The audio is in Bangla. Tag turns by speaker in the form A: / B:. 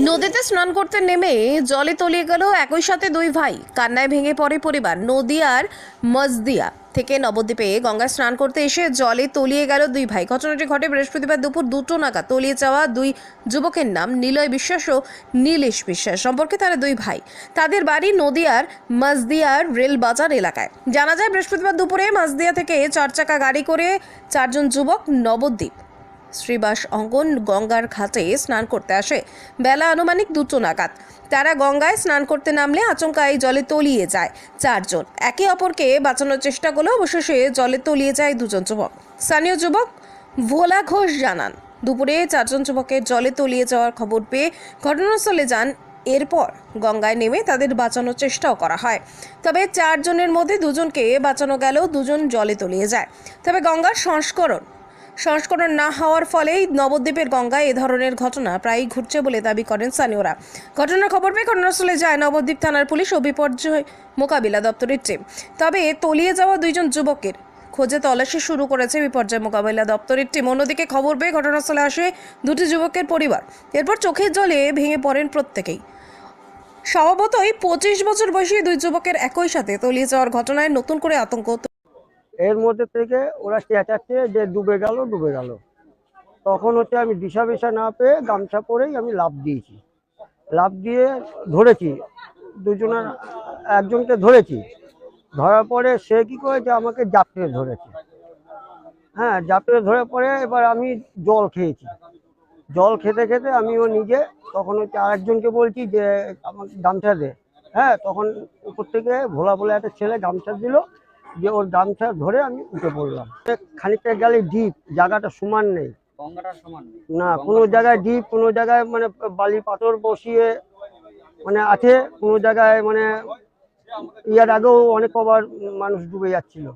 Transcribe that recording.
A: নদীতে স্নান করতে নেমে জলে তলিয়ে গেল একই সাথে দুই ভাই। কান্নায় ভেঙে পড়ে পরিবার, নদিয়ার মজদিয়া থেকে নবদ্বীপে গঙ্গায় স্নান করতে এসে জলে তলিয়ে গেল দুই ভাই। ঘটনাটি ঘটে বৃহস্পতিবার দুপুর দুটো নাগাদ। তলিয়ে যাওয়া দুই যুবকের নাম নিলয় বিশ্বাস ও নীলেশ বিশ্বাস। সম্পর্কে তারা দুই ভাই। তাদের বাড়ি নদিয়ার মজদিয়ার রেল বাজার এলাকায়। জানা যায়, বৃহস্পতিবার দুপুরে মজদিয়া থেকে চার চাকা গাড়ি করে চারজন যুবক নবদ্বীপ শ্রীবাস অঙ্গন গঙ্গার ঘাটে স্নান করতে আসে। বেলা আনুমানিক দুটো নাগাদ। তারা গঙ্গায় স্নান করতে নামলে আচমকাই জলে তলিয়ে যায় চারজন। একে অপরকে বাঁচানোর চেষ্টা করলেও অবশেষে জলে তলিয়ে যায় দুজন যুবক। স্থানীয় যুবক ভোলা ঘোষ জানান, দুপুরে চারজন যুবকের জলে তলিয়ে যাওয়ার খবর পেয়ে ঘটনাস্থলে যান। এরপর গঙ্গায় নেমে তাদের বাঁচানোর চেষ্টাও করা হয়। তবে চারজনের মধ্যে দুজনকে বাঁচানো গেলেও দুজন জলে তলিয়ে যায়। তবে গঙ্গার সংস্করণ সংস্করণ না হওয়ার ফলেই নবদ্বীপের গঙ্গায় এ ধরনের ঘটনা প্রায়ই ঘটছে বলে দাবি করেন স্থানীয়রা। ঘটনার খবর পেয়ে ঘটনাস্থলে যায় নবদ্বীপ থানার পুলিশ ও বিপর্যয় মোকাবিলা দপ্তরের টিম। তবে তলিয়ে যাওয়া দুইজন যুবকের খোঁজে তল্লাশি শুরু করেছে বিপর্যয় মোকাবিলা দপ্তরের টিম। অন্যদিকে খবর পেয়ে ঘটনাস্থলে আসে দুটি যুবকের পরিবার। এরপর চোখের জলে ভেঙে পড়েন প্রত্যেকেই। স্বভাবতই পঁচিশ বছর বয়সী দুই যুবকের একই সাথে তলিয়ে যাওয়ার ঘটনায় নতুন করে আতঙ্ক
B: এর মধ্যে থেকে ওরা চেঁচাচ্ছে যে ডুবে গেল ডুবে গেল। তখন হচ্ছে আমি দিশা বিশা না পেয়ে গামছা পরেই আমি লাভ দিয়েছি। লাভ দিয়ে ধরেছি দুজনের একজনকে ধরেছি। ধরার পরে সে কি করেছে, আমাকে জাপটে ধরেছে। হ্যাঁ জাপটে ধরে পরে এবার আমি জল খেয়েছি। জল খেতে খেতে আমিও নিজে, তখন হচ্ছে আরেকজনকে বলছি যে, আমার গামছা দে। হ্যাঁ তখন উপর থেকে ভোলা বলে একটা ছেলে গামছা দিল যে ওর দামটা ধরে আমি উঠে পড়লাম। খানিকটা গেলে ডিপ জায়গাটা সমান নেই। না কোনো জায়গায় ডিপ কোনো জায়গায় মানে বালি পাথর বসিয়ে মানে আছে কোনো জায়গায় মানে ইয়ার আগেও অনেক কবার মানুষ ডুবে যাচ্ছিল।